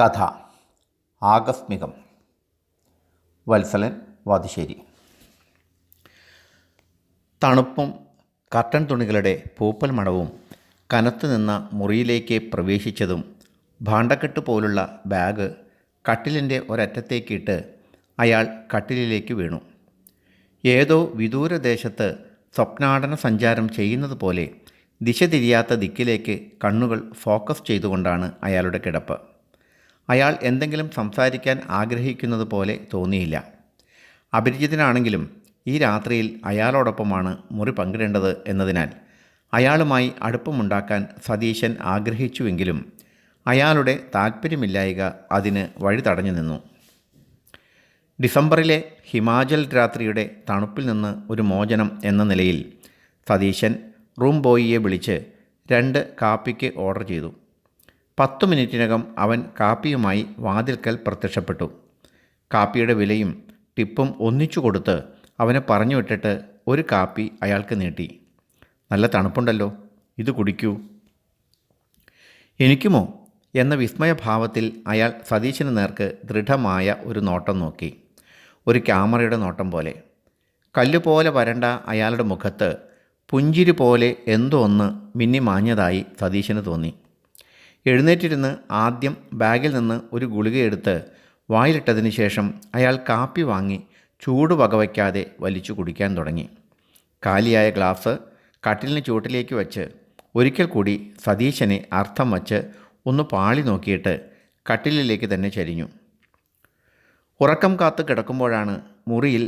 കഥ. ആകസ്മികം. വത്സലൻ വാതിശ്ശേരി തണുപ്പും കർട്ടൻ തുണികളുടെ പൂപ്പൽ മണവും കനത്തു നിന്ന മുറിയിലേക്ക് പ്രവേശിച്ചതും ഭാണ്ഡക്കെട്ട് പോലുള്ള ബാഗ് കട്ടിലിന്റെ ഒരറ്റത്തേക്കിട്ട് അയാൾ കട്ടിലിലേക്ക് വീണു. ഏതോ വിദൂരദേശത്ത് സ്വപ്നാടന സഞ്ചാരം ചെയ്യുന്നത് പോലെ ദിശ തിരിയാത്ത ദിക്കിലേക്ക് കണ്ണുകൾ ഫോക്കസ് ചെയ്തുകൊണ്ടാണ് അയാളുടെ കിടപ്പ്. അയാൾ എന്തെങ്കിലും സംസാരിക്കാൻ ആഗ്രഹിക്കുന്നത് പോലെ തോന്നിയില്ല. അപരിചിതനാണെങ്കിലും ഈ രാത്രിയിൽ അയാളോടൊപ്പമാണ് മുറി പങ്കിടേണ്ടത് എന്നതിനാൽ അയാളുമായി അടുപ്പമുണ്ടാക്കാൻ സതീശൻ ആഗ്രഹിച്ചുവെങ്കിലും അയാളുടെ താൽപ്പര്യമില്ലായക അതിന് വഴി തടഞ്ഞു നിന്നു. ഡിസംബറിലെ ഹിമാചൽ രാത്രിയുടെ തണുപ്പിൽ നിന്ന് ഒരു മോചനം എന്ന നിലയിൽ സതീശൻ റൂം ബോയിയെ വിളിച്ച് രണ്ട് കാപ്പിക്ക് ഓർഡർ ചെയ്തു. പത്തു മിനിറ്റിനകം അവൻ കാപ്പിയുമായി വാതിൽക്കൽ പ്രത്യക്ഷപ്പെട്ടു. കാപ്പിയുടെ വിലയും ടിപ്പും ഒന്നിച്ചു കൊടുത്ത് അവനെ പറഞ്ഞു വിട്ടിട്ട് ഒരു കാപ്പി അയാൾക്ക് നീട്ടി. നല്ല തണുപ്പുണ്ടല്ലോ ഇത് കുടിക്കൂ. എനിക്കുമോ? എന്ന വിസ്മയഭാവത്തിൽ അയാൾ സതീശന് നേർക്ക് ദൃഢമായ ഒരു നോട്ടം നോക്കി. ഒരു ക്യാമറയുടെ നോട്ടം പോലെ. കല്ലുപോലെ വരണ്ട അയാളുടെ മുഖത്ത് പുഞ്ചിരി പോലെ എന്തോ ഒന്ന് മിന്നിമാഞ്ഞതായി സതീശന് തോന്നി. എഴുന്നേറ്റിരുന്ന് ആദ്യം ബാഗിൽ നിന്ന് ഒരു ഗുളികയെടുത്ത് വായിലിട്ടതിന് ശേഷം അയാൾ കാപ്പി വാങ്ങി ചൂട് വകവയ്ക്കാതെ വലിച്ചു കുടിക്കാൻ തുടങ്ങി. കാലിയായ ഗ്ലാസ് കട്ടിലിന് ചുവട്ടിലേക്ക് വച്ച് ഒരിക്കൽ കൂടി സതീശനെ അർത്ഥം വച്ച് ഒന്ന് പാളി നോക്കിയിട്ട് കട്ടിലിലേക്ക് തന്നെ ചരിഞ്ഞു. ഉറക്കം കാത്ത് കിടക്കുമ്പോഴാണ് മുറിയിൽ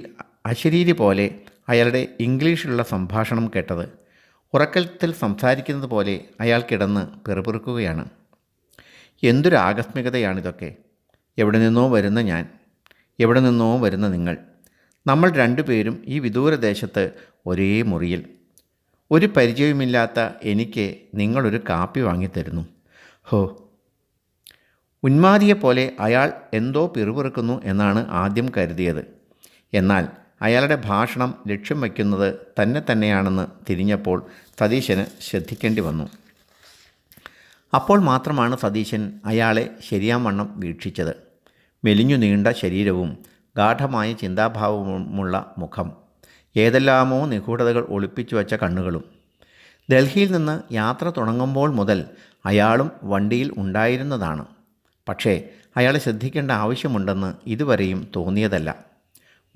അശരീരി പോലെ അയാളുടെ ഇംഗ്ലീഷിലുള്ള സംഭാഷണം കേട്ടത്. ഉറക്കത്തിൽ സംസാരിക്കുന്നത് പോലെ അയാൾ കിടന്ന് പിറുപിറുക്കുകയാണ്. എന്തൊരു ആകസ്മികതയാണിതൊക്കെ എവിടെ നിന്നോ വരുന്ന ഞാൻ എവിടെ നിന്നോ വരുന്ന നിങ്ങൾ. നമ്മൾ രണ്ടുപേരും ഈ വിദൂരദേശത്ത് ഒരേ മുറിയിൽ. ഒരു പരിചയവുമില്ലാത്ത എനിക്ക് നിങ്ങളൊരു കാപ്പി വാങ്ങിത്തരുന്നു. ഹോ. ഉന്മാദിയെപ്പോലെ അയാൾ എന്തോ പിറുപിറുക്കുന്നു എന്നാണ് ആദ്യം കരുതിയത്. എന്നാൽ അയാളുടെ ഭാഷണം ലക്ഷ്യം വയ്ക്കുന്നത് തന്നെ തന്നെയാണെന്ന് തിരിഞ്ഞപ്പോൾ സതീശന് ശ്രദ്ധിക്കേണ്ടി വന്നു. അപ്പോൾ മാത്രമാണ് സതീശൻ അയാളെ ശരിയാവണ്ണം വീക്ഷിച്ചത്. മെലിഞ്ഞു നീണ്ട ശരീരവും ഗാഠമായ ചിന്താഭാവമുള്ള മുഖം. ഏതെല്ലാമോ നിഗൂഢതകൾ ഒളിപ്പിച്ചു വച്ച കണ്ണുകളും. ഡൽഹിയിൽ നിന്ന് യാത്ര തുടങ്ങുമ്പോൾ മുതൽ അയാളും വണ്ടിയിൽ ഉണ്ടായിരുന്നതാണ്. പക്ഷേ അയാളെ ശ്രദ്ധിക്കേണ്ട ആവശ്യമുണ്ടെന്ന് ഇതുവരെയും തോന്നിയതല്ല.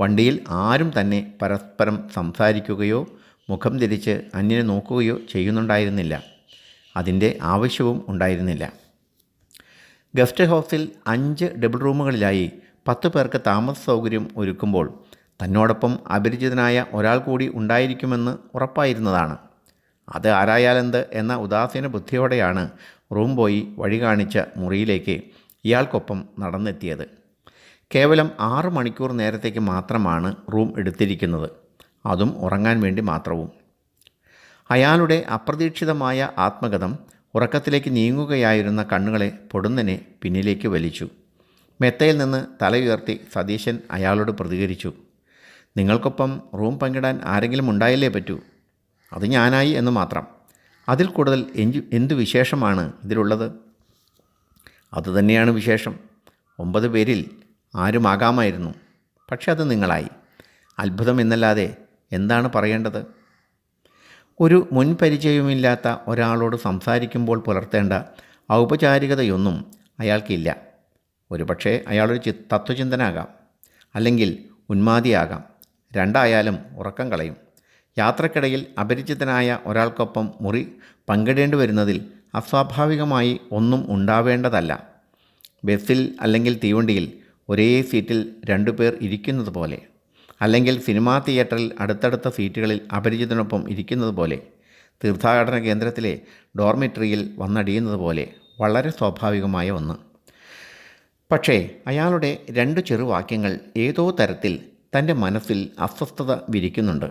വണ്ടിയിൽ ആരും തന്നെ പരസ്പരം സംസാരിക്കുകയോ മുഖം തിരിച്ച് അന്യനെ നോക്കുകയോ ചെയ്യുന്നുണ്ടായിരുന്നില്ല. അതിന്റെ ആവശ്യവും ഉണ്ടായിരുന്നില്ല. ഗസ്റ്റ് ഹൗസിൽ അഞ്ച് ഡബിൾ റൂമുകളിലായി പത്ത് പേർക്ക് താമസ സൗകര്യം ഒരുക്കുമ്പോൾ തന്നോടൊപ്പം അപരിചിതനായ ഒരാൾ കൂടി ഉണ്ടായിരിക്കുമെന്ന് ഉറപ്പായിരുന്നതാണ്. അത് ആരായാലെന്ത് എന്ന ഉദാസീന ബുദ്ധിയോടെയാണ് റൂം പോയി വഴി കാണിച്ച മുറിയിലേക്ക് ഇയാൾക്കൊപ്പം നടന്നെത്തിയത്. കേവലം ആറ് മണിക്കൂർ നേരത്തേക്ക് മാത്രമാണ് റൂം എടുത്തിരിക്കുന്നത്. അതും ഉറങ്ങാൻ വേണ്ടി മാത്രവും. അയാളുടെ അപ്രതീക്ഷിതമായ ആത്മഗതം ഉറക്കത്തിലേക്ക് നീങ്ങുകയായിരുന്ന കണ്ണുകളെ പൊടുന്നനെ പിന്നിലേക്ക് വലിച്ചു. മെത്തയിൽ നിന്ന് തലയുയർത്തി സതീശൻ അയാളോട് പ്രതികരിച്ചു. നിങ്ങൾക്കൊപ്പം റൂം പങ്കിടാൻ ആരെങ്കിലും ഉണ്ടായില്ലേ പറ്റൂ? അത് ഞാനായി എന്ന് മാത്രം. അതിൽ കൂടുതൽ എഞ്ചു എന്തു വിശേഷമാണ് ഇതിലുള്ളത്? അതുതന്നെയാണ് വിശേഷം. ഒമ്പത് പേരിൽ ആരുമാകാമായിരുന്നു പക്ഷെ അത് നിങ്ങളായി. അത്ഭുതം എന്നല്ലാതെ എന്താണ് പറയേണ്ടത്? ഒരു മുൻപരിചയവുമില്ലാത്ത ഒരാളോട് സംസാരിക്കുമ്പോൾ പുലർത്തേണ്ട ഔപചാരികതയൊന്നും അയാൾക്കില്ല. ഒരുപക്ഷെ അയാളൊരു ചി തത്വചിന്തനാകാം അല്ലെങ്കിൽ ഉന്മാതിയാകാം രണ്ടായാലും ഉറക്കം കളയും. യാത്രക്കിടയിൽ അപരിചിതനായ ഒരാൾക്കൊപ്പം മുറി പങ്കിടേണ്ടി വരുന്നതിൽ അസ്വാഭാവികമായി ഒന്നും ഉണ്ടാവേണ്ടതല്ല. ബസ്സിൽ അല്ലെങ്കിൽ തീവണ്ടിയിൽ ഒരേ സീറ്റിൽ രണ്ടുപേർ ഇരിക്കുന്നത് പോലെ അല്ലെങ്കിൽ സിനിമാ തിയേറ്ററിൽ അടുത്തടുത്ത സീറ്റുകളിൽ അപരിചിതനൊപ്പം ഇരിക്കുന്നത് പോലെ തീർത്ഥാടന കേന്ദ്രത്തിലെ ഡോർമിറ്ററിയിൽ വന്നടിയുന്നത് പോലെ വളരെ സ്വാഭാവികമായ ഒന്ന്. പക്ഷേ അയാളുടെ രണ്ട് ചെറുവാക്യങ്ങൾ ഏതോ തരത്തിൽ തന്റെ മനസ്സിൽ അസ്വസ്ഥത വിരിക്കുന്നുണ്ട്.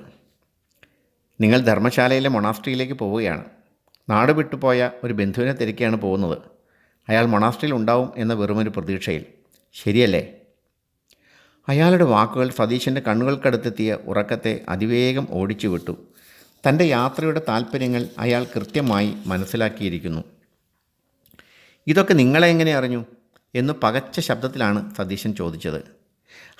നിങ്ങൾ ധർമ്മശാലയിലെ മൊണാസ്ട്രിയിലേക്ക് പോവുകയാണ്. നാട് വിട്ടുപോയ ഒരു ബന്ധുവിനെ തിരക്കിയാണ് പോകുന്നത്. അയാൾ മൊണാസ്ട്രിയിൽ ഉണ്ടാവും എന്ന വെറുമൊരു പ്രതീക്ഷയിൽ. ശരിയല്ലേ? അയാളുടെ വാക്കുകൾ സതീശന്റെ കണ്ണുകൾക്കടുത്തെത്തിയ ഉറക്കത്തെ അതിവേഗം ഓടിച്ചുവിട്ടു. തന്റെ യാത്രയുടെ താല്പര്യങ്ങൾ അയാൾ കൃത്യമായി മനസ്സിലാക്കിയിരിക്കുന്നു. ഇതൊക്കെ നിങ്ങളെ എങ്ങനെ അറിഞ്ഞു? എന്ന് പകച്ച ശബ്ദത്തിലാണ് സതീശൻ ചോദിച്ചത്.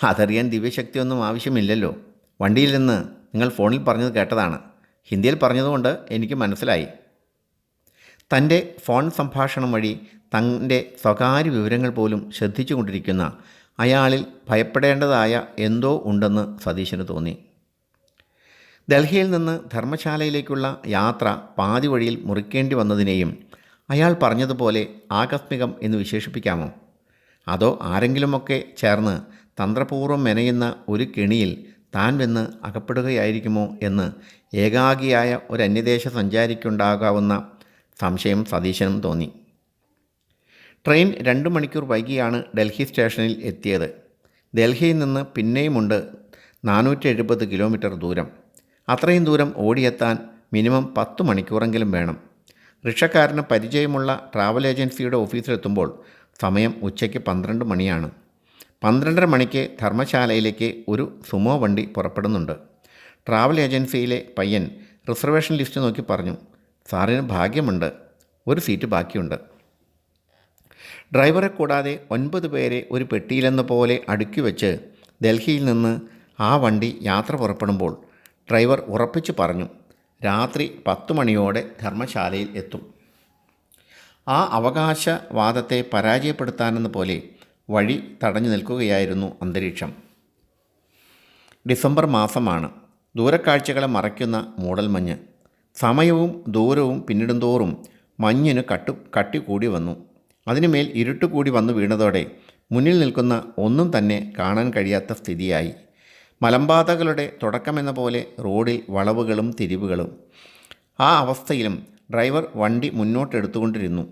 അതറിയാൻ ദിവ്യശക്തിയൊന്നും ആവശ്യമില്ലല്ലോ. വണ്ടിയിൽ നിന്ന് നിങ്ങൾ ഫോണിൽ പറഞ്ഞത് കേട്ടതാണ്. ഹിന്ദിയിൽ പറഞ്ഞതുകൊണ്ട് എനിക്ക് മനസ്സിലായി. തന്റെ ഫോൺ സംഭാഷണം വഴി തന്റെ സ്വകാര്യ വിവരങ്ങൾ പോലും ശ്രദ്ധിച്ചുകൊണ്ടിരിക്കുന്ന അയാളിൽ ഭയപ്പെടേണ്ടതായ എന്തോ ഉണ്ടെന്ന് സതീശന് തോന്നി. ഡൽഹിയിൽ നിന്ന് ധർമ്മശാലയിലേക്കുള്ള യാത്ര പാതി വഴിയിൽ മുറിക്കേണ്ടി വന്നതിനെയും അയാൾ പറഞ്ഞതുപോലെ ആകസ്മികം എന്ന് വിശേഷിപ്പിക്കാമോ? അതോ ആരെങ്കിലുമൊക്കെ ചേർന്ന് തന്ത്രപൂർവം മെനയുന്ന ഒരു കെണിയിൽ താൻ വെന്ന് അകപ്പെടുകയായിരിക്കുമോ എന്ന് ഏകാഗിയായ ഒരു അന്യദേശ സഞ്ചാരിക്കുണ്ടാകാവുന്ന സംശയം സതീശനും തോന്നി. ട്രെയിൻ രണ്ട് മണിക്കൂർ വൈകിയാണ് ഡൽഹി സ്റ്റേഷനിൽ എത്തിയത്. ഡൽഹിയിൽ നിന്ന് പിന്നെയുമുണ്ട് നാനൂറ്റി എഴുപത് കിലോമീറ്റർ ദൂരം. അത്രയും ദൂരം ഓടിയെത്താൻ മിനിമം പത്ത് മണിക്കൂറെങ്കിലും വേണം. റിക്ഷക്കാരന് പരിചയമുള്ള ട്രാവൽ ഏജൻസിയുടെ ഓഫീസിലെത്തുമ്പോൾ സമയം ഉച്ചയ്ക്ക് പന്ത്രണ്ട് മണിയാണ്. പന്ത്രണ്ടര മണിക്ക് ധർമ്മശാലയിലേക്ക് ഒരു സുമോ വണ്ടി പുറപ്പെടുന്നുണ്ട്. ട്രാവൽ ഏജൻസിയിലെ പയ്യൻ റിസർവേഷൻ ലിസ്റ്റ് നോക്കി പറഞ്ഞു സാറിന് ഭാഗ്യമുണ്ട്. ഒരു സീറ്റ് ബാക്കിയുണ്ട്. ഡ്രൈവറെ കൂടാതെ ഒൻപത് പേരെ ഒരു പെട്ടിയിലെന്ന പോലെ അടുക്കി വെച്ച് ഡൽഹിയിൽ നിന്ന് ആ വണ്ടി യാത്ര പുറപ്പെടുമ്പോൾ ഡ്രൈവർ ഉറപ്പിച്ചു പറഞ്ഞു രാത്രി പത്ത് മണിയോടെ ധർമ്മശാലയിൽ എത്തും. ആ അവകാശവാദത്തെ പരാജയപ്പെടുത്താനെന്ന പോലെ വഴി തടഞ്ഞു നിൽക്കുകയായിരുന്നു അന്തരീക്ഷം. ഡിസംബർ മാസമാണ്. ദൂരക്കാഴ്ചകളെ മറയ്ക്കുന്ന മൂടൽമഞ്ഞ് സമയവും ദൂരവും പിന്നിടുന്തോറും മഞ്ഞിന് കട്ടു കട്ടി കൂടി വന്നു. അതിനുമേൽ ഇരുട്ട് കൂടി വന്നു വീണതോടെ മുന്നിൽ നിൽക്കുന്ന ഒന്നും തന്നെ കാണാൻ കഴിയാത്ത സ്ഥിതിയായി. മലമ്പാതകളുടെ തുടക്കമെന്ന പോലെ റോഡിൽ വളവുകളും തിരിവുകളും. ആ അവസ്ഥയിലും ഡ്രൈവർ വണ്ടി മുന്നോട്ടെടുത്തുകൊണ്ടിരുന്നു.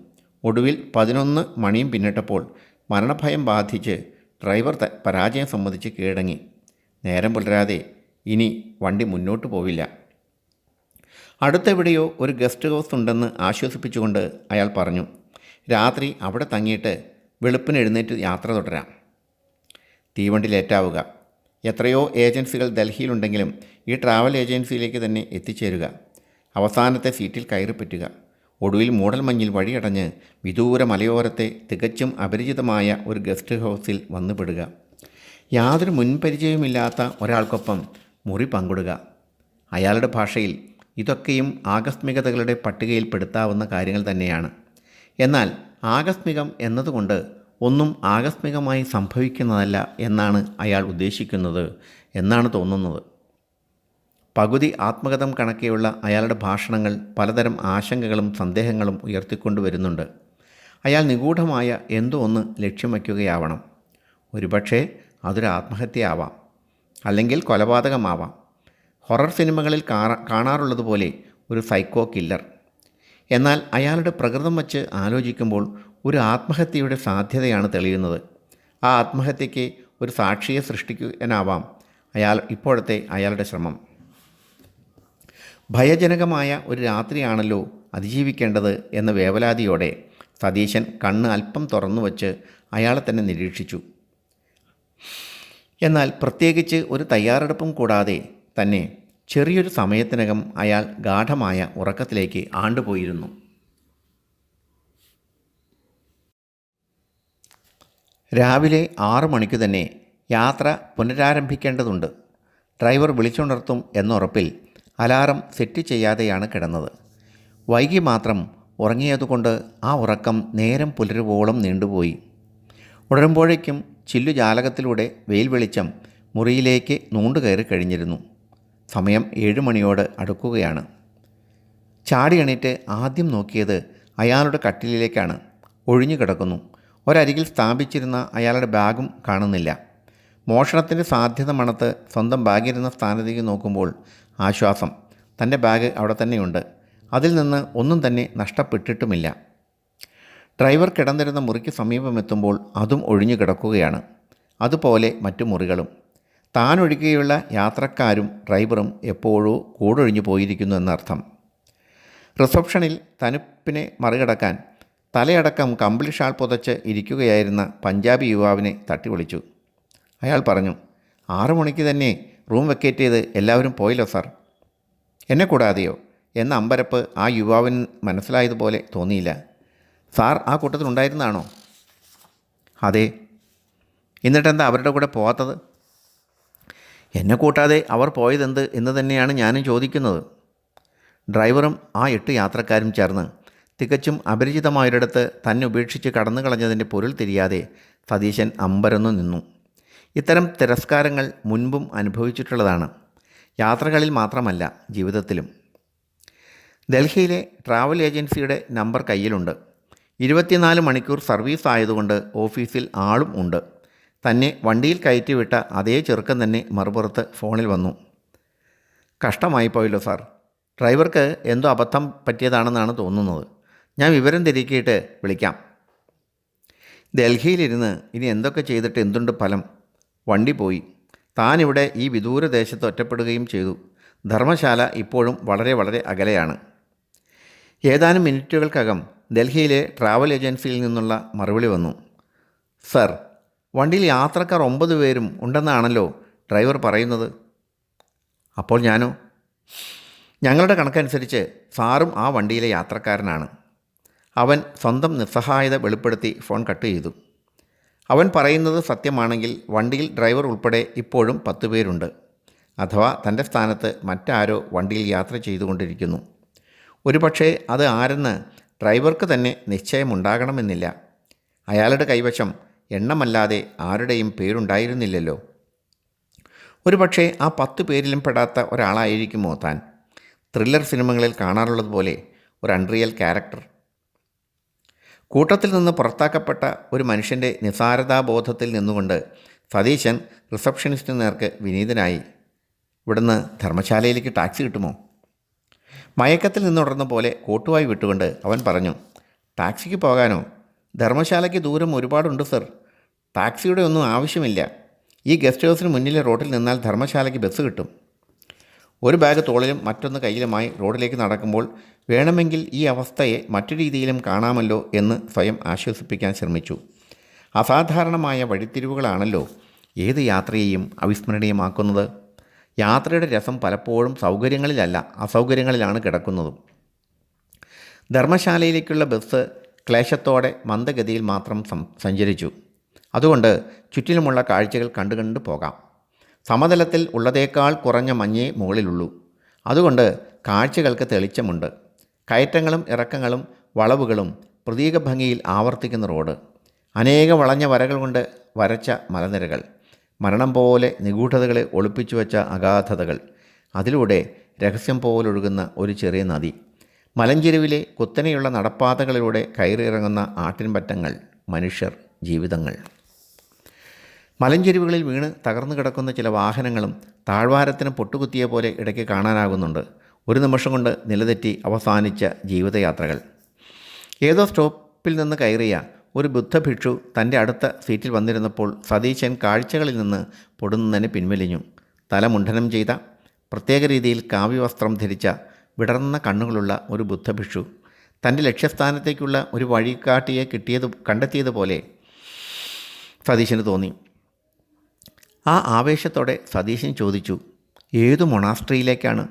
ഒടുവിൽ പതിനൊന്ന് മണിയും പിന്നിട്ടപ്പോൾ മരണഭയം ബാധിച്ച് ഡ്രൈവർ പരാജയം സമ്മതിച്ച് കീഴടങ്ങി. നേരം പുലരാതെ ഇനി വണ്ടി മുന്നോട്ട് പോവില്ല. അടുത്തെവിടെയോ ഒരു ഗസ്റ്റ് ഹൗസ് ഉണ്ടെന്ന് ആശ്വസിപ്പിച്ചുകൊണ്ട് അയാൾ പറഞ്ഞു. രാത്രി അവിടെ തങ്ങിയിട്ട് വെളുപ്പിന് എഴുന്നേറ്റ് യാത്ര തുടരാം. തീവണ്ടി ലേറ്റാവുക എത്രയോ ഏജൻസികൾ ഡൽഹിയിലുണ്ടെങ്കിലും ഈ ട്രാവൽ ഏജൻസിയിലേക്ക് തന്നെ എത്തിച്ചേരുക. അവസാനത്തെ സീറ്റിൽ കയറിപ്പറ്റുക ഒടുവിൽ മൂടൽമഞ്ഞിൽ വഴിയടഞ്ഞ് വിദൂര മലയോരത്തെ തികച്ചും അപരിചിതമായ ഒരു ഗസ്റ്റ് ഹൗസിൽ വന്നുപെടുക യാതൊരു മുൻപരിചയവുമില്ലാത്ത ഒരാൾക്കൊപ്പം മുറി പങ്കിടുക. അയാളുടെ ഭാഷയിൽ ഇതൊക്കെയും ആകസ്മികതകളുടെ പട്ടികയിൽപ്പെടുത്താവുന്ന കാര്യങ്ങൾ തന്നെയാണ്. എന്നാൽ ആകസ്മികം എന്നതുകൊണ്ട് ഒന്നും ആകസ്മികമായി സംഭവിക്കുന്നതല്ല എന്നാണ് അയാൾ ഉദ്ദേശിക്കുന്നത് എന്നാണ് തോന്നുന്നത്. പകുതി ആത്മകഥം കണക്കെയുള്ള അയാളുടെ ഭാഷണങ്ങൾ പലതരം ആശങ്കകളും സന്ദേഹങ്ങളും ഉയർത്തിക്കൊണ്ടുവരുന്നുണ്ട് അയാൾ നിഗൂഢമായ എന്തോ ഒന്ന് ലക്ഷ്യം വയ്ക്കുകയാവണം. ഒരുപക്ഷെ അതൊരു ആത്മഹത്യയാവാം. അല്ലെങ്കിൽ കൊലപാതകമാവാം. ഹൊറർ സിനിമകളിൽ കാണാറുള്ളതുപോലെ ഒരു സൈക്കോ കില്ലർ. എന്നാൽ അയാളുടെ പ്രകൃതം വച്ച് ആലോചിക്കുമ്പോൾ ഒരു ആത്മഹത്യയുടെ സാധ്യതയാണ് തെളിയുന്നത്. ആ ആത്മഹത്യയ്ക്ക് ഒരു സാക്ഷിയെ സൃഷ്ടിക്കാനാവാം അയാൾ ഇപ്പോഴത്തെ അയാളുടെ ശ്രമം. ഭയജനകമായ ഒരു രാത്രിയാണല്ലോ അതിജീവിക്കേണ്ടത് എന്ന വേവലാതിയോടെ സതീശൻ കണ്ണ് അല്പം തുറന്നു വച്ച് അയാളെ തന്നെ നിരീക്ഷിച്ചു. എന്നാൽ പ്രത്യേകിച്ച് ഒരു തയ്യാറെടുപ്പും കൂടാതെ തന്നെ ചെറിയൊരു സമയത്തിനകം അയാൾ ഗാഠമായ ഉറക്കത്തിലേക്ക് ആണ്ടുപോയിരുന്നു. രാവിലെ ആറ് മണിക്ക് തന്നെ യാത്ര പുനരാരംഭിക്കേണ്ടതുണ്ട്. ഡ്രൈവർ വിളിച്ചുണർത്തും എന്നുറപ്പിൽ അലാറം സെറ്റ് ചെയ്യാതെയാണ് കിടന്നത്. വൈകി മാത്രം ഉറങ്ങിയതുകൊണ്ട് ആ ഉറക്കം നേരം പുലരുവോളം നീണ്ടുപോയി. ഉണരുമ്പോഴേക്കും ചില്ലു ജാലകത്തിലൂടെ വെയിൽ വെളിച്ചം മുറിയിലേക്ക് നൂണ്ടുകയറി കഴിഞ്ഞിരുന്നു. സമയം ഏഴ് മണിയോട് അടുക്കുകയാണ്. ചാടി എണീറ്റ് ആദ്യം നോക്കിയത് അയാളുടെ കട്ടിലിലേക്കാണ്. ഒഴിഞ്ഞു കിടക്കുന്നു. ഒരരികിൽ സ്ഥാപിച്ചിരുന്ന അയാളുടെ ബാഗും കാണുന്നില്ല. മോഷണത്തിന്റെ സാധ്യത മണത്ത് സ്വന്തം ബാഗിരുന്ന സ്ഥാനത്തേക്ക് നോക്കുമ്പോൾ ആശ്വാസം. തന്റെ ബാഗ് അവിടെ തന്നെയുണ്ട്. അതിൽ നിന്ന് ഒന്നും തന്നെ നഷ്ടപ്പെട്ടിട്ടുമില്ല. ഡ്രൈവർ കിടന്നിരുന്ന മുറിക്ക് സമീപമെത്തുമ്പോൾ അതും ഒഴിഞ്ഞു കിടക്കുകയാണ്. അതുപോലെ മറ്റു മുറികളും. താൻ ഒഴികെയുള്ള യാത്രക്കാരും ഡ്രൈവറും എപ്പോഴോ കൂടൊഴിഞ്ഞു പോയിരിക്കുന്നു എന്നർത്ഥം. റിസപ്ഷനിൽ തനുപ്പിനെ മറികടക്കാൻ തലയടക്കം കമ്പിളി ഷാൾ പുതച്ച് ഇരിക്കുകയായിരുന്ന പഞ്ചാബി യുവാവിനെ തട്ടി വിളിച്ചു അയാൾ പറഞ്ഞു ആറു മണിക്ക് തന്നെ റൂം വെക്കേറ്റ് ചെയ്ത് എല്ലാവരും പോയല്ലോ സാർ. എന്നെ കൂടാതെയോ? എന്ന അമ്പരപ്പ് ആ യുവാവിന് മനസ്സിലായതുപോലെ തോന്നിയില്ല. സാർ ആ കൂട്ടത്തിലുണ്ടായിരുന്നാണോ? അതെ. എന്നിട്ടെന്താ അവരുടെ കൂടെ പോകാത്തത് എന്നെ കൂട്ടാതെ അവർ പോയതെന്ത് എന്ന് തന്നെയാണ് ഞാനും ചോദിക്കുന്നത്. ഡ്രൈവറും ആ എട്ട് യാത്രക്കാരും ചേർന്ന് തികച്ചും അപരിചിതമായൊരിടത്ത് തന്നെ ഉപേക്ഷിച്ച് കടന്നു കളഞ്ഞതിന്റെ പൊരുൾ തിരിയാതെ സതീശൻ അമ്പരന്നു നിന്നു. ഇത്തരം തിരസ്കാരങ്ങൾ മുൻപും അനുഭവിച്ചിട്ടുള്ളതാണ്. യാത്രകളിൽ മാത്രമല്ല ജീവിതത്തിലും. ഡൽഹിയിലെ ട്രാവൽ ഏജൻസിയുടെ നമ്പർ കയ്യിലുണ്ട്. ഇരുപത്തിനാല് മണിക്കൂർ സർവീസ് ആയതുകൊണ്ട് ഓഫീസിൽ ആളും ഉണ്ട്. തന്നെ വണ്ടിയിൽ കയറ്റിവിട്ട അതേ ചെറുക്കൻ തന്നെ മറുപുറത്ത് ഫോണിൽ വന്നു. കഷ്ടമായി പോയല്ലോ സാർ. ഡ്രൈവർക്ക് എന്തോ അബദ്ധം പറ്റിയതാണെന്നാണ് തോന്നുന്നത്. ഞാൻ വിവരം തിരിക്കിയിട്ട് വിളിക്കാം. ഡൽഹിയിലിരുന്ന് ഇനി എന്തൊക്കെ ചെയ്തിട്ട് എന്തുണ്ട് ഫലം? വണ്ടി പോയി. താനിവിടെ ഈ വിദൂരദേശത്ത് ഒറ്റപ്പെടുകയും ചെയ്തു. ധർമ്മശാല ഇപ്പോഴും വളരെ വളരെ അകലെയാണ്. ഏതാനും മിനിറ്റുകൾക്കകം ഡൽഹിയിലെ ട്രാവൽ ഏജൻസിയിൽ നിന്നുള്ള മറുപടി വന്നു. സർ വണ്ടിയിൽ യാത്രക്കാർ ഒമ്പത് പേരും ഉണ്ടെന്നാണല്ലോ ഡ്രൈവർ പറയുന്നത്. അപ്പോൾ ഞാനോ? ഞങ്ങളുടെ കണക്കനുസരിച്ച് സാറും ആ വണ്ടിയിലെ യാത്രക്കാരനാണ്. അവൻ സ്വന്തം നിസ്സഹായത വെളിപ്പെടുത്തി ഫോൺ കട്ട് ചെയ്തു. അവൻ പറയുന്നത് സത്യമാണെങ്കിൽ വണ്ടിയിൽ ഡ്രൈവർ ഉൾപ്പെടെ ഇപ്പോഴും പത്ത് പേരുണ്ട്. അഥവാ തന്റെ സ്ഥാനത്ത് മറ്റാരോ വണ്ടിയിൽ യാത്ര ചെയ്തുകൊണ്ടിരിക്കുന്നു. ഒരുപക്ഷേ അത് ആരെന്ന് ഡ്രൈവർക്ക് തന്നെ നിശ്ചയമുണ്ടാകണമെന്നില്ല. അയാളുടെ കൈവശം എണ്ണമല്ലാതെ ആരുടെയും പേരുണ്ടായിരുന്നില്ലല്ലോ. ഒരുപക്ഷേ ആ പത്ത് പേരിലും പെടാത്ത ഒരാളായിരിക്കുമോ താൻ? ത്രില്ലർ സിനിമകളിൽ കാണാറുള്ളത് പോലെ ഒരു അൺറിയൽ ക്യാരക്ടർ കൂട്ടത്തിൽ നിന്ന് പുറത്താക്കപ്പെട്ട ഒരു മനുഷ്യന്റെ നിസാരതാബോധത്തിൽ നിന്നുകൊണ്ട് സതീശൻ റിസപ്ഷനിസ്റ്റിന് നേർക്ക് വിനീതനായി. ഇവിടുന്ന് ധർമ്മശാലയിലേക്ക് ടാക്സി കിട്ടുമോ? മയക്കത്തിൽ നിന്നുടർന്ന പോലെ കോട്ടുവായി വിട്ടുകൊണ്ട് അവൻ പറഞ്ഞു ടാക്സിക്ക് പോകാനോ? ധർമ്മശാലയ്ക്ക് ദൂരം ഒരുപാടുണ്ട് സർ. ടാക്സിയുടെ ഒന്നും ആവശ്യമില്ല. ഈ ഗസ്റ്റ് ഹൗസിന് മുന്നിലെ റോഡിൽ നിന്നാൽ ധർമ്മശാലയ്ക്ക് ബസ് കിട്ടും. ഒരു ബാഗ് തോളിലും മറ്റൊന്ന് കയ്യിലുമായി റോഡിലേക്ക് നടക്കുമ്പോൾ വേണമെങ്കിൽ ഈ അവസ്ഥയെ മറ്റു രീതിയിലും കാണാമല്ലോ എന്ന് സ്വയം ആശ്വസിപ്പിക്കാൻ ശ്രമിച്ചു. അസാധാരണമായ വഴിത്തിരിവുകളാണല്ലോ ഏത് യാത്രയെയും അവിസ്മരണീയമാക്കുന്നത്. യാത്രയുടെ രസം പലപ്പോഴും സൗകര്യങ്ങളിലല്ല അസൗകര്യങ്ങളിലാണ് കിടക്കുന്നതും. ധർമ്മശാലയിലേക്കുള്ള ബസ് ക്ലേശത്തോടെ മന്ദഗതിയിൽ മാത്രം സഞ്ചരിച്ചു. അതുകൊണ്ട് ചുറ്റിലുമുള്ള കാഴ്ചകൾ കണ്ടു കണ്ടു പോകാം. സമതലത്തിൽ ഉള്ളതേക്കാൾ കുറഞ്ഞ മഞ്ഞേ മുകളിലുള്ളൂ. അതുകൊണ്ട് കാഴ്ചകൾക്ക് തെളിച്ചമുണ്ട്. കയറ്റങ്ങളും ഇറക്കങ്ങളും വളവുകളും പ്രതീക ഭംഗിയിൽ ആവർത്തിക്കുന്ന റോഡ്. അനേക വളഞ്ഞ വരകൾ കൊണ്ട് വരച്ച മലനിരകൾ. മരണം പോലെ നിഗൂഢതകളെ ഒളിപ്പിച്ചു വച്ച അഗാധതകൾ. അതിലൂടെ രഹസ്യം പോലൊഴുകുന്ന ഒരു ചെറിയ നദി. മലഞ്ചെരുവിലെ കുത്തനെയുള്ള നടപ്പാതകളിലൂടെ കയറിയിറങ്ങുന്ന ആട്ടിൻപറ്റങ്ങൾ മനുഷ്യർ ജീവിതങ്ങൾ. മലഞ്ചെരുവുകളിൽ വീണ് തകർന്നു കിടക്കുന്ന ചില വാഹനങ്ങളും താഴ്വാരത്തിന് പൊട്ടുകുത്തിയ പോലെ ഇടയ്ക്ക് കാണാനാകുന്നുണ്ട്. ഒരു നിമിഷം കൊണ്ട് നിലതെറ്റി അവസാനിച്ച ജീവിതയാത്രകൾ. ഏതോ സ്റ്റോപ്പിൽ നിന്ന് കയറിയ ഒരു ബുദ്ധഭിക്ഷു തന്റെ അടുത്ത സീറ്റിൽ വന്നിരുന്നപ്പോൾ സതീശൻ കാഴ്ചകളിൽ നിന്ന് പൊടുന്നതിന് പിൻവലിഞ്ഞു. തല മുണ്ഡനം ചെയ്ത പ്രത്യേക രീതിയിൽ കാവ്യവസ്ത്രം ധരിച്ച വിടർന്ന കണ്ണുകളുള്ള ഒരു ബുദ്ധഭിക്ഷു തന്റെ ലക്ഷ്യസ്ഥാനത്തേക്കുള്ള ഒരു വഴികാട്ടിയെ കിട്ടിയത് കണ്ടെത്തിയതുപോലെ സതീശന് തോന്നി. ആ ആവേശത്തോടെ സതീശൻ ചോദിച്ചു ഏതു മൊണാസ്ട്രിയിലേക്കാണ്?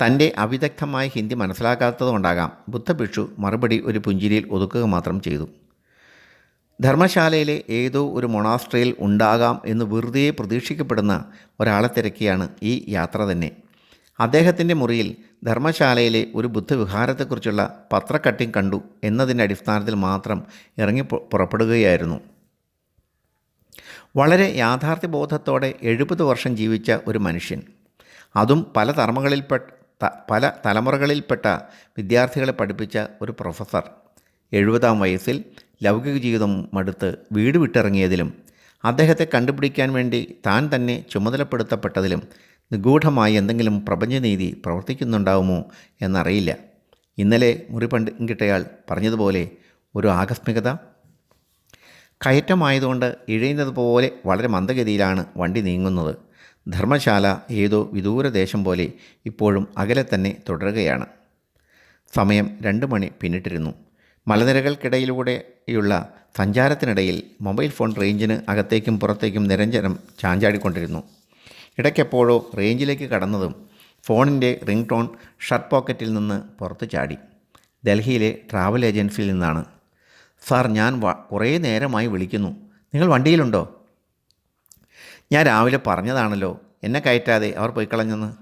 തന്റെ അവിദഗ്ധമായ ഹിന്ദി മനസ്സിലാക്കാത്തതുകൊണ്ടാകാം ബുദ്ധഭിക്ഷു മറുപടി ഒരു പുഞ്ചിരിയിൽ ഒതുക്കുക മാത്രം ചെയ്തു. ധർമ്മശാലയിലെ ഏതോ ഒരു മൊണാസ്ട്രിയിൽ ഉണ്ടാകാം എന്ന് വെറുതെ പ്രതീക്ഷിക്കപ്പെടുന്ന ഒരാളെ തിരക്കിയാണ് ഈ യാത്ര തന്നെ. അദ്ദേഹത്തിന്റെ മുറിയിൽ ധർമ്മശാലയിലെ ഒരു ബുദ്ധവിഹാരത്തെക്കുറിച്ചുള്ള പത്രക്കട്ടിങ് കണ്ടു എന്നതിന്റെ അടിസ്ഥാനത്തിൽ മാത്രം ഇറങ്ങി പുറപ്പെടുകയായിരുന്നു. വളരെ യാഥാർത്ഥ്യബോധത്തോടെ എഴുപത് വർഷം ജീവിച്ച ഒരു മനുഷ്യൻ. അതും പല തർമ്മകളിൽപ്പെട്ട പല തലമുറകളിൽപ്പെട്ട വിദ്യാർത്ഥികളെ പഠിപ്പിച്ച ഒരു പ്രൊഫസർ. എഴുപതാം വയസ്സിൽ ലൗകിക ജീവിതം മടുത്ത് വീട് വിട്ടിറങ്ങിയതിലും അദ്ദേഹത്തെ കണ്ടുപിടിക്കാൻ വേണ്ടി താൻ തന്നെ ചുമതലപ്പെടുത്തപ്പെട്ടതിലും നിഗൂഢമായി എന്തെങ്കിലും പ്രപഞ്ചനീതി പ്രവർത്തിക്കുന്നുണ്ടാവുമോ എന്നറിയില്ല. ഇന്നലെ മുറി പങ്കിട്ടയാൾ പറഞ്ഞതുപോലെ ഒരു ആകസ്മികത. കയറ്റമായതുകൊണ്ട് ഇഴയുന്നത് പോലെ വളരെ മന്ദഗതിയിലാണ് വണ്ടി നീങ്ങുന്നത്. ധർമ്മശാല ഏതോ വിദൂരദേശം പോലെ ഇപ്പോഴും അകലെ തന്നെ തുടരുകയാണ്. സമയം രണ്ട് മണി പിന്നിട്ടിരുന്നു. മലനിരകൾക്കിടയിലൂടെയുള്ള സഞ്ചാരത്തിനിടയിൽ മൊബൈൽ ഫോൺ റേഞ്ചിന് അകത്തേക്കും പുറത്തേക്കും നിരഞ്ജനം ചാഞ്ചാടിക്കൊണ്ടിരുന്നു. ഇടയ്ക്കെപ്പോഴോ റേഞ്ചിലേക്ക് കടന്നതും ഫോണിന്റെ റിംഗ് ടോൺ ഷർട്ട് പോക്കറ്റിൽ നിന്ന് പുറത്ത് ചാടി. ഡൽഹിയിലെ ട്രാവൽ ഏജൻസിയിൽ നിന്നാണ്. സാർ ഞാൻ കുറേ നേരമായി വിളിക്കുന്നു. നിങ്ങൾ വണ്ടിയിലുണ്ടോ? ഞാൻ രാവിലെ പറഞ്ഞതാണല്ലോ. എന്നെ കയറ്റാതെ അവർ പോയി കളഞ്ഞെന്ന്.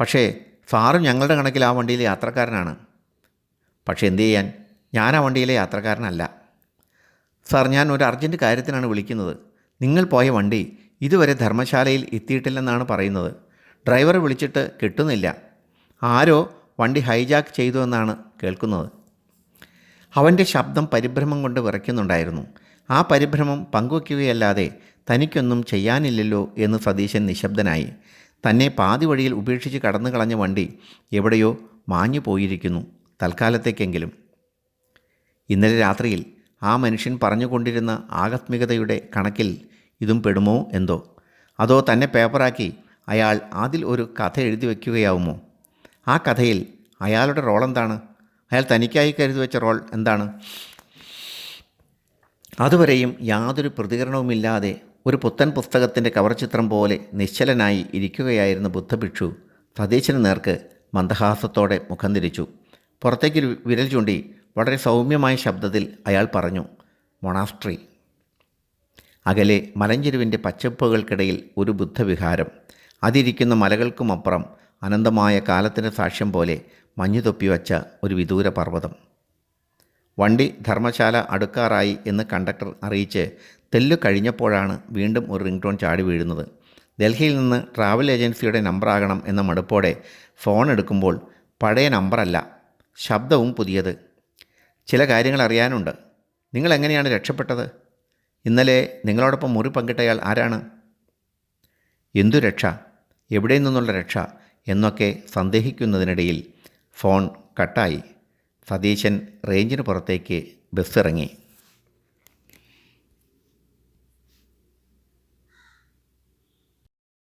പക്ഷേ സാറും ഞങ്ങളുടെ കണക്കിൽ ആ വണ്ടിയിലെ യാത്രക്കാരനാണ്. പക്ഷേ എന്തു ചെയ്യാൻ? ഞാൻ ആ വണ്ടിയിലെ യാത്രക്കാരനല്ല. സാർ ഞാൻ ഒരു അർജന്റ് കാര്യത്തിനാണ് വിളിക്കുന്നത്. നിങ്ങൾ പോയ വണ്ടി ഇതുവരെ ധർമ്മശാലയിൽ എത്തിയിട്ടില്ലെന്നാണ് പറയുന്നത്. ഡ്രൈവറെ വിളിച്ചിട്ട് കിട്ടുന്നില്ല. ആരോ വണ്ടി ഹൈജാക്ക് ചെയ്തു എന്നാണ് കേൾക്കുന്നത്. അവന്റെ ശബ്ദം പരിഭ്രമം കൊണ്ട് വിറയ്ക്കുന്നുണ്ടായിരുന്നു. ആ പരിഭ്രമം പങ്കുവയ്ക്കുകയല്ലാതെ തനിക്കൊന്നും ചെയ്യാനില്ലല്ലോ എന്ന് സതീശൻ നിശബ്ദനായി. തന്നെ പാതി വഴിയിൽ ഉപേക്ഷിച്ച് കടന്നു കളഞ്ഞ വണ്ടി എവിടെയോ മാഞ്ഞു പോയിരിക്കുന്നു തൽക്കാലത്തേക്കെങ്കിലും. ഇന്നലെ രാത്രിയിൽ ആ മനുഷ്യൻ പറഞ്ഞുകൊണ്ടിരുന്ന ആകസ്മികതയുടെ കണക്കിൽ ഇതും പെടുമോ എന്തോ? അതോ തന്നെ പേപ്പറാക്കി അയാൾ അതിൽ ഒരു കഥ എഴുതി വയ്ക്കുകയാവുമോ? ആ കഥയിൽ അയാളുടെ റോൾ എന്താണ്? അയാൾ തനിക്കായി കരുതി വെച്ച റോൾ എന്താണ്? അതുവരെയും യാതൊരു പ്രതികരണവുമില്ലാതെ ഒരു പുത്തൻ പുസ്തകത്തിന്റെ കവർ ചിത്രം പോലെ നിശ്ചലനായി ഇരിക്കുകയായിരുന്ന ബുദ്ധഭിക്ഷു സതീശന് നേർക്ക് മന്ദഹാസത്തോടെ മുഖം തിരിച്ചു. പുറത്തേക്കൊരു വിരൽ ചൂണ്ടി വളരെ സൗമ്യമായ ശബ്ദത്തിൽ അയാൾ പറഞ്ഞു മൊണാസ്ട്രി. അകലെ മലഞ്ചെരുവിന്റെ പച്ചപ്പുകൾക്കിടയിൽ ഒരു ബുദ്ധവിഹാരം. അതിരിക്കുന്ന മലകൾക്കുമപ്പുറം അനന്തമായ കാലത്തിന്റെ സാക്ഷ്യം പോലെ മഞ്ഞു തൊപ്പിവച്ച ഒരു വിദൂര പർവതം. വണ്ടി ധർമ്മശാല അടുക്കാറായി എന്ന് കണ്ടക്ടർ അറിയിച്ച് തെല്ലു കഴിഞ്ഞപ്പോഴാണ് വീണ്ടും ഒരു റിംഗ് ടോൺ ചാടി വീഴുന്നത്. ഡൽഹിയിൽ നിന്ന് ട്രാവൽ ഏജൻസിയുടെ നമ്പറാകണം എന്ന മടുപ്പോടെ ഫോൺ എടുക്കുമ്പോൾ പഴയ നമ്പറല്ല ശബ്ദവും പുതിയത്. ചില കാര്യങ്ങൾ അറിയാനുണ്ട്. നിങ്ങൾ എങ്ങനെയാണ് രക്ഷപ്പെട്ടത്? ഇന്നലെ നിങ്ങളോടൊപ്പം മുറി പങ്കിട്ടയാൾ ആരാണ്? എന്തു രക്ഷ? എവിടെ നിന്നുള്ള രക്ഷ? എന്നൊക്കെ സന്ദേഹിക്കുന്നതിനിടയിൽ ഫോൺ കട്ടായി. സതീശൻ റേഞ്ചിന് പുറത്തേക്ക് ബസ് ഇറങ്ങി